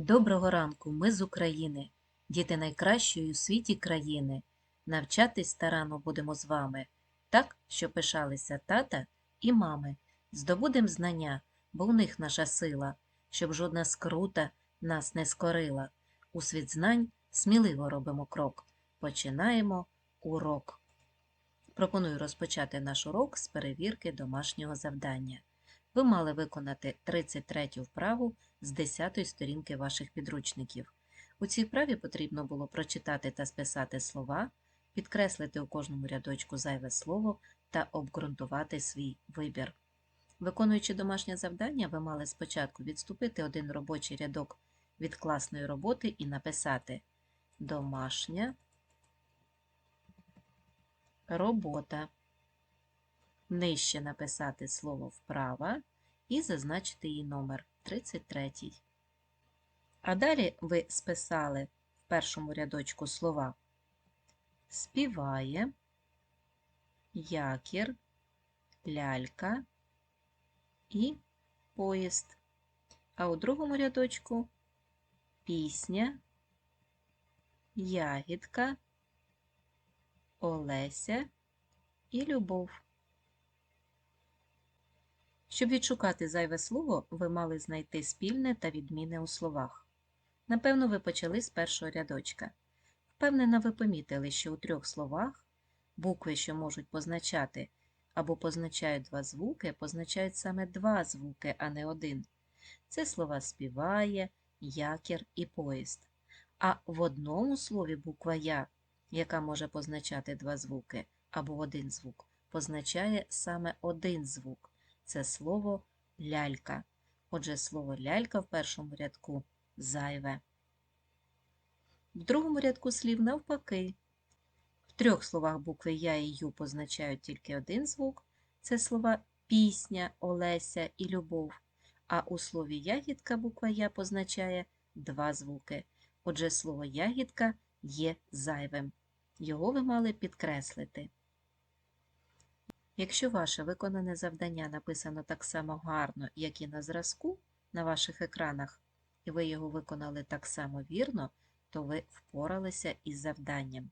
Доброго ранку, ми з України, діти найкращої у світі країни. Навчатись старано будемо з вами, так, що пишалися тата і мами. Здобудем знання, бо в них наша сила, щоб жодна скрута нас не скорила. У світ знань сміливо робимо крок. Починаємо урок. Пропоную розпочати наш урок з перевірки домашнього завдання. Ви мали виконати 33 вправу з 10 сторінки ваших підручників. У цій вправі потрібно було прочитати та списати слова, підкреслити у кожному рядочку зайве слово та обґрунтувати свій вибір. Виконуючи домашнє завдання, ви мали спочатку відступити один робочий рядок від класної роботи і написати Домашня робота. Нижче написати слово вправа і зазначити її номер 33. А далі ви списали в першому рядочку слова співає, якір, лялька і поїзд. А у другому рядочку пісня, ягідка, Олеся і любов. Щоб відшукати зайве слово, ви мали знайти спільне та відмінне у словах. Напевно, ви почали з першого рядочка. Впевнена, ви помітили, що у трьох словах букви, що можуть позначати або позначають два звуки, позначають саме два звуки, а не один. Це слова співає, якір і поїзд. А в одному слові буква Я, яка може позначати два звуки або один звук, позначає саме один звук це слово лялька. Отже, слово лялька в першому рядку зайве. В другому рядку слів навпаки. В трьох словах букви Я і Ю позначають тільки один звук це слова пісня, Олеся і любов. А у слові ягідка буква Я позначає два звуки. Отже, слово ягідка є зайвим. Його ви мали підкреслити. Якщо ваше виконане завдання написано так само гарно, як і на зразку на ваших екранах, і ви його виконали так само вірно, то ви впоралися із завданням.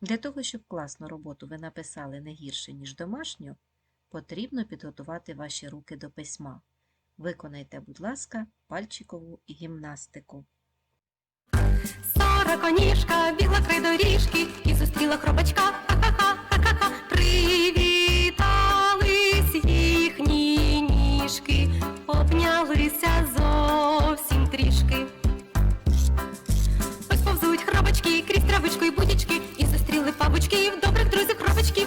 Для того, щоб класну роботу ви написали не гірше, ніж домашню, потрібно підготувати ваші руки до письма. Виконайте, будь ласка, пальчикову гімнастику. Сороконіжка бігла край доріжки і зустріла хробачка. Ха-ха-ха, ха-ха-ха. Крізь травичку і будічки, і зустріли бабочків, добрих друзів хробачків.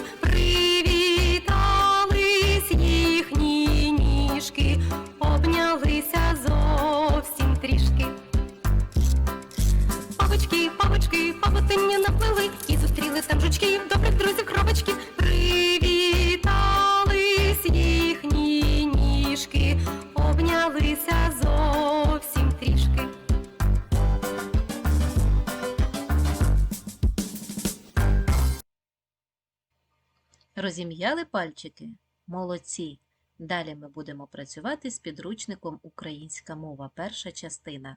Розім'яли пальчики? Молодці! Далі ми будемо працювати з підручником Українська мова, перша частина.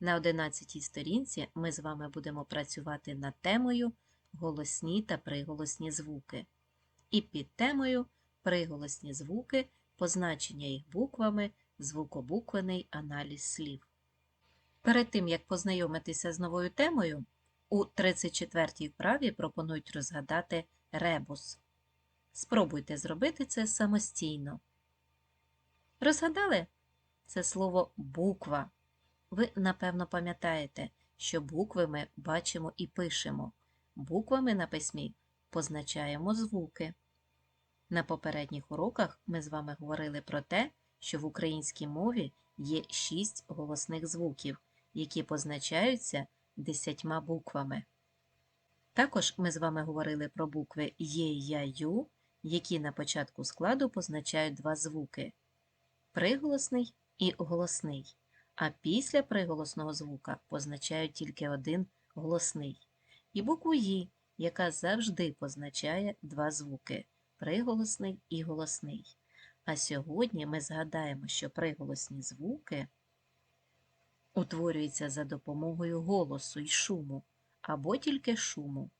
На 11 сторінці ми з вами будемо працювати над темою голосні та приголосні звуки. І під темою приголосні звуки, позначення їх буквами, звукобуквений аналіз слів. Перед тим, як познайомитися з новою темою, у 34-й вправі пропонують розгадати ребус. Спробуйте зробити це самостійно. Розгадали? Це слово буква. Ви, напевно, пам'ятаєте, що букви ми бачимо і пишемо. Буквами на письмі позначаємо звуки. На попередніх уроках ми з вами говорили про те, що в українській мові є шість голосних звуків, які позначаються десятьма буквами. Також ми з вами говорили про букви Є, Я, Ю, які на початку складу позначають два звуки приголосний і голосний а після приголосного звука позначають тільки один голосний. І букву «ї», яка завжди позначає два звуки приголосний і голосний. А сьогодні ми згадаємо, що приголосні звуки утворюється за допомогою голосу й шуму або тільки шуму.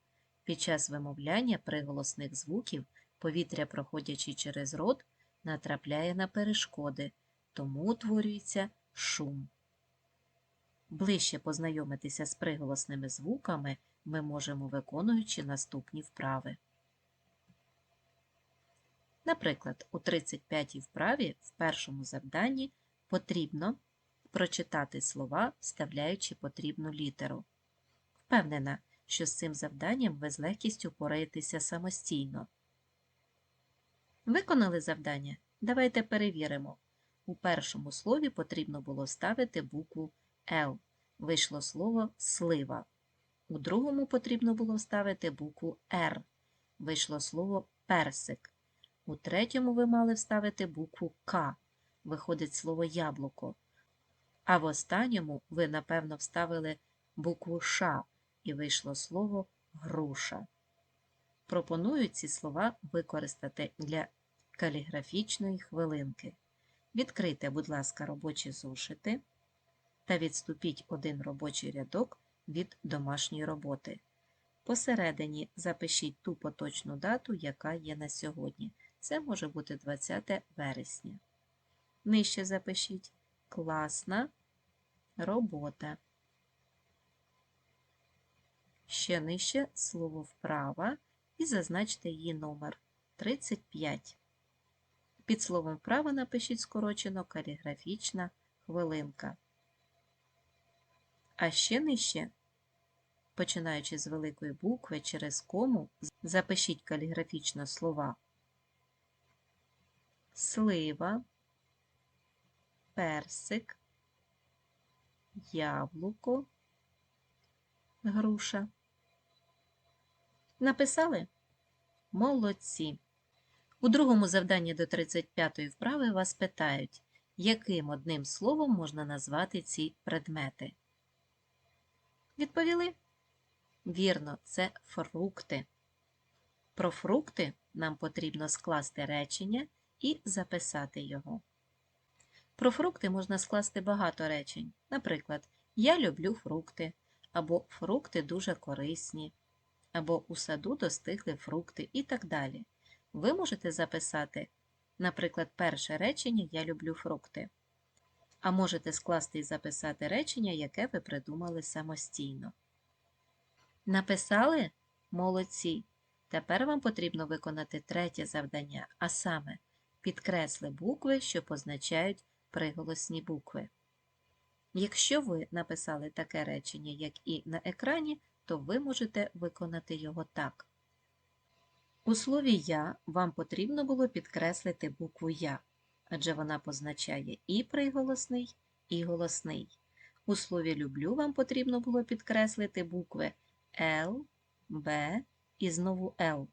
Під час вимовляння приголосних звуків повітря, проходячи через рот, натрапляє на перешкоди, тому утворюється шум. Ближче познайомитися з приголосними звуками ми можемо виконуючи наступні вправи. Наприклад, у 35-й вправі в першому завданні потрібно прочитати слова, вставляючи потрібну літеру. Впевнена, що з цим завданням ви з легкістю пораєтеся самостійно. Виконали завдання? Давайте перевіримо. У першому слові потрібно було вставити букву Л. Вийшло слово слива. У другому потрібно було вставити букву Р. Вийшло слово персик. У третьому ви мали вставити букву К. Виходить слово яблуко. А в останньому ви, напевно, вставили букву Ш і вийшло слово груша. Пропоную ці слова використати для каліграфічної хвилинки. Відкрийте, будь ласка, робочі зошити та відступіть один робочий рядок від домашньої роботи. Посередині запишіть ту поточну дату, яка є на сьогодні. Це може бути 20 вересня. Нижче запишіть класна робота. Ще нижче слово вправа і зазначте її номер 35. Під словом вправа напишіть скорочено каліграфічна хвилинка. А ще нижче, починаючи з великої букви через кому, запишіть каліграфічно слова слива, персик, яблуко, груша. Написали? Молодці. У другому завданні до 35-ї вправи вас питають, яким одним словом можна назвати ці предмети. Відповіли? Вірно, це фрукти. Про фрукти нам потрібно скласти речення і записати його. Про фрукти можна скласти багато речень. Наприклад, Я люблю фрукти, або фрукти дуже корисні, або у саду достигли фрукти і так далі. Ви можете записати, наприклад, перше речення Я люблю фрукти. А можете скласти і записати речення, яке ви придумали самостійно. Написали? Молодці! Тепер вам потрібно виконати третє завдання, а саме підкресли букви, що позначають приголосні букви. Якщо ви написали таке речення, як і на екрані, то ви можете виконати його так. У слові Я вам потрібно було підкреслити букву Я, адже вона позначає і приголосний, і голосний. У слові люблю вам потрібно було підкреслити букви Л, Б і знову Л.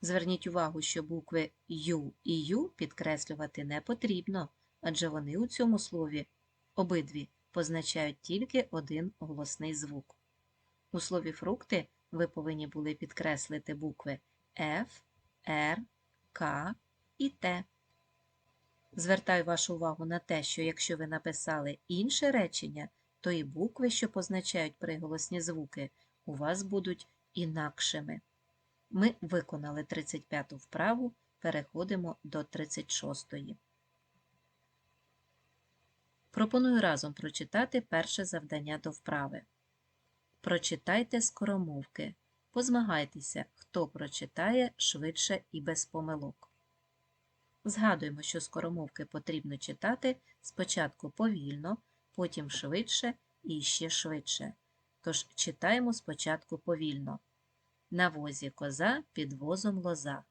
Зверніть увагу, що букви Ю і Ю підкреслювати не потрібно, адже вони у цьому слові обидві позначають тільки один голосний звук. У слові фрукти ви повинні були підкреслити букви Ф, Р, К і Т. Звертаю вашу увагу на те, що якщо ви написали інше речення, то і букви, що позначають приголосні звуки, у вас будуть інакшими. Ми виконали 35-ту вправу, переходимо до 36-ї. Пропоную разом прочитати перше завдання до вправи. Прочитайте скоромовки. Позмагайтеся, хто прочитає швидше і без помилок. Згадуємо, що скоромовки потрібно читати спочатку повільно, потім швидше і ще швидше. Тож читаємо спочатку повільно. На возі коза під возом лоза,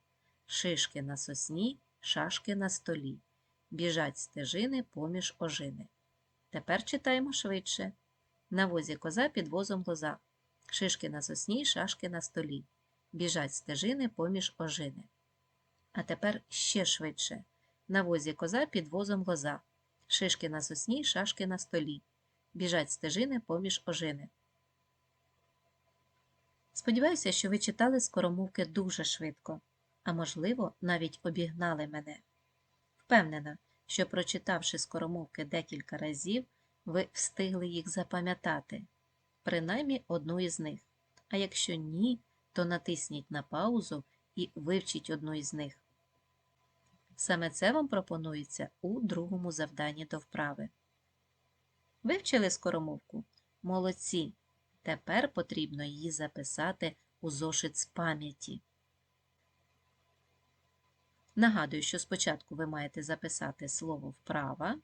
шишки на сосні, шашки на столі, біжать стежини поміж ожини. Тепер читаємо швидше. На возі коза під возом лоза, шишки на сосні, шашки на столі, біжать стежини поміж ожини. А тепер ще швидше. На возі коза під возом лоза, шишки на сосні, шашки на столі, біжать стежини поміж ожини. Сподіваюся, що ви читали скоромовки дуже швидко, а можливо, навіть обігнали мене. Впевнена, що прочитавши скоромовки декілька разів, ви встигли їх запам'ятати, принаймні одну із них. А якщо ні, то натисніть на паузу і вивчіть одну із них. Саме це вам пропонується у другому завданні до вправи. Вивчили скоромовку? Молодці! Тепер потрібно її записати у зошит з пам'яті. Нагадую, що спочатку ви маєте записати слово вправа,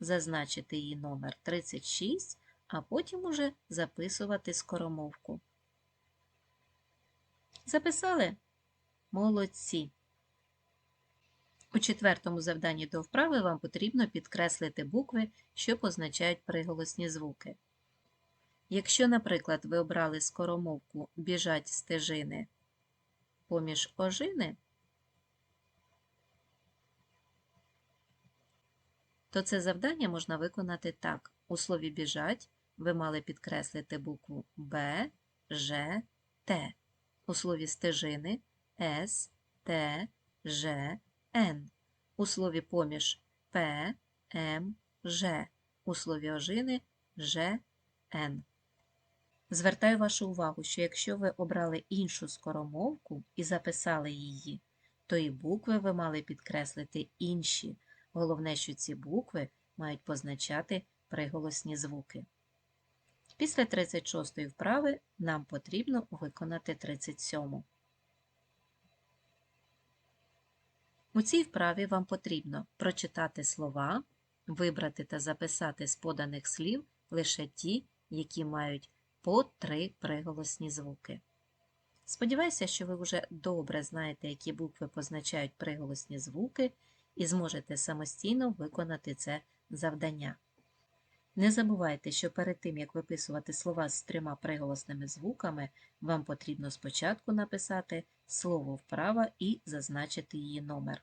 зазначити її номер 36, а потім уже записувати скоромовку. Записали? Молодці! У четвертому завданні до вправи вам потрібно підкреслити букви, що позначають приголосні звуки. Якщо, наприклад, ви обрали скоромовку біжать стежини поміж ожини, то це завдання можна виконати так. У слові біжать ви мали підкреслити букву Б, Ж, Т. У слові стежини С, Т, Ж, Н. У слові поміж П, М, Ж. У слові ожини Ж, Н. Звертаю вашу увагу, що якщо ви обрали іншу скоромовку і записали її, то і букви ви мали підкреслити інші. Головне, що ці букви мають позначати приголосні звуки. Після 36-ї вправи нам потрібно виконати 37-му. У цій вправі вам потрібно прочитати слова, вибрати та записати з поданих слів лише ті, які мають по три приголосні звуки. Сподіваюся, що ви вже добре знаєте, які букви позначають приголосні звуки, і зможете самостійно виконати це завдання. Не забувайте, що перед тим, як виписувати слова з трьома приголосними звуками, вам потрібно спочатку написати слово вправа і зазначити її номер.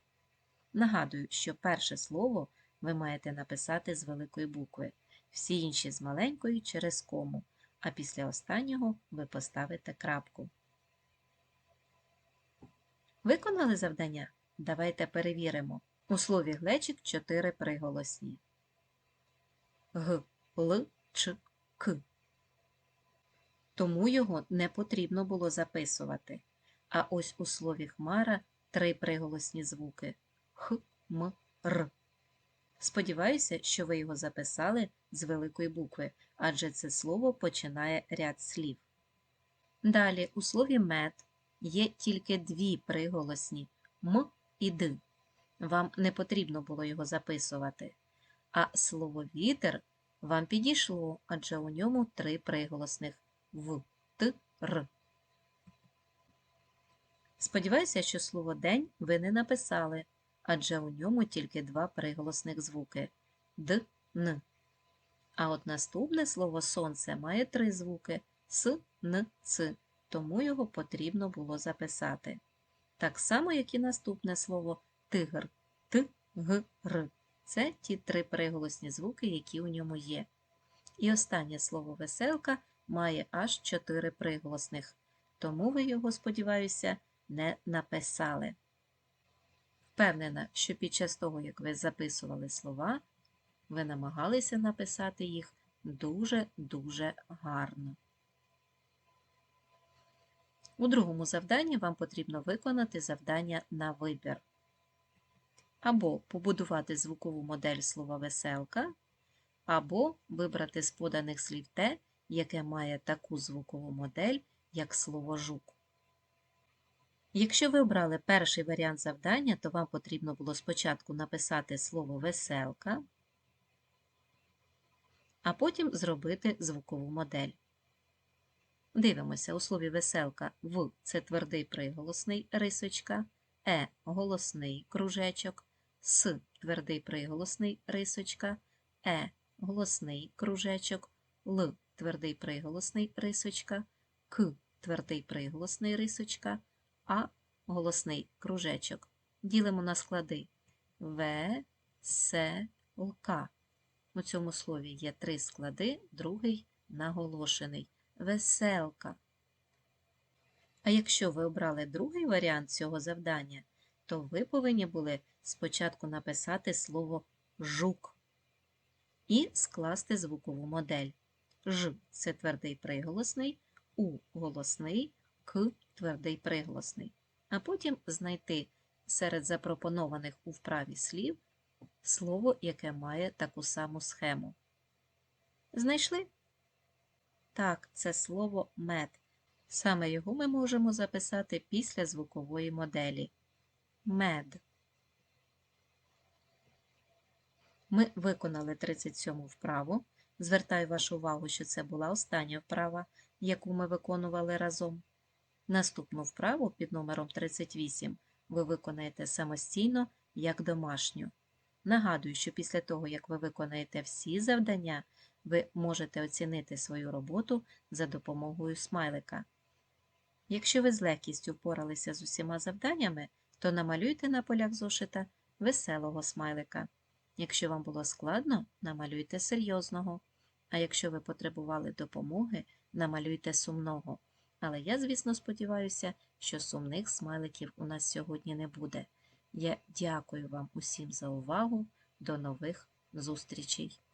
Нагадую, що перше слово ви маєте написати з великої букви, всі інші з маленької через кому, а після останнього ви поставите крапку. Виконали завдання? Давайте перевіримо. У слові глечик чотири приголосні. Г, Л, Ч, К. Тому його не потрібно було записувати. А ось у слові хмара три приголосні звуки Х, М, Р. Сподіваюся, що ви його записали з великої букви, адже це слово починає ряд слів. Далі у слові мед є тільки дві приголосні М і Д. Вам не потрібно було його записувати. А слово вітер вам підійшло, адже у ньому три приголосних В, Т, Р. Сподіваюся, що слово день ви не написали, адже у ньому тільки два приголосних звуки Д, Н. А от наступне слово сонце має три звуки С, Н, Ц, тому його потрібно було записати. Так само, як і наступне слово тигр, Т, Г, Р. Це ті три приголосні звуки, які у ньому є. І останнє слово веселка має аж чотири приголосних, тому ви його, сподіваюся, не написали. Впевнена, що під час того, як ви записували слова, ви намагалися написати їх дуже-дуже гарно. У другому завданні вам потрібно виконати завдання на вибір. Або побудувати звукову модель слова веселка, або вибрати з поданих слів те, яке має таку звукову модель, як слово жук. Якщо ви обрали перший варіант завдання, то вам потрібно було спочатку написати слово веселка, а потім зробити звукову модель. Дивимося, у слові веселка В це твердий приголосний рисочка, Е голосний кружечок, С твердий приголосний рисочка, Е голосний кружечок, Л твердий приголосний рисочка, К твердий приголосний рисочка, А голосний кружечок. Ділимо на склади В, С, Лк. У цьому слові є три склади, другий наголошений веселка. А якщо ви обрали другий варіант цього завдання, то ви повинні були спочатку написати слово жук. і скласти звукову модель. Ж це твердий приголосний, У голосний, К твердий приголосний. А потім знайти серед запропонованих у вправі слів слово, яке має таку саму схему. Знайшли? Так, це слово мед. Саме його ми можемо записати після звукової моделі. Мед. Ми виконали 37 вправу. Звертаю вашу увагу, що це була остання вправа, яку ми виконували разом. Наступну вправу під номером 38 ви виконаєте самостійно як домашню. Нагадую, що після того, як ви виконаєте всі завдання, ви можете оцінити свою роботу за допомогою смайлика. Якщо ви з легкістю впоралися з усіма завданнями, то намалюйте на полях зошита веселого смайлика. Якщо вам було складно, намалюйте серйозного. А якщо ви потребували допомоги, намалюйте сумного. Але я, звісно, сподіваюся, що сумних смайликів у нас сьогодні не буде. Я дякую вам усім за увагу. До нових зустрічей!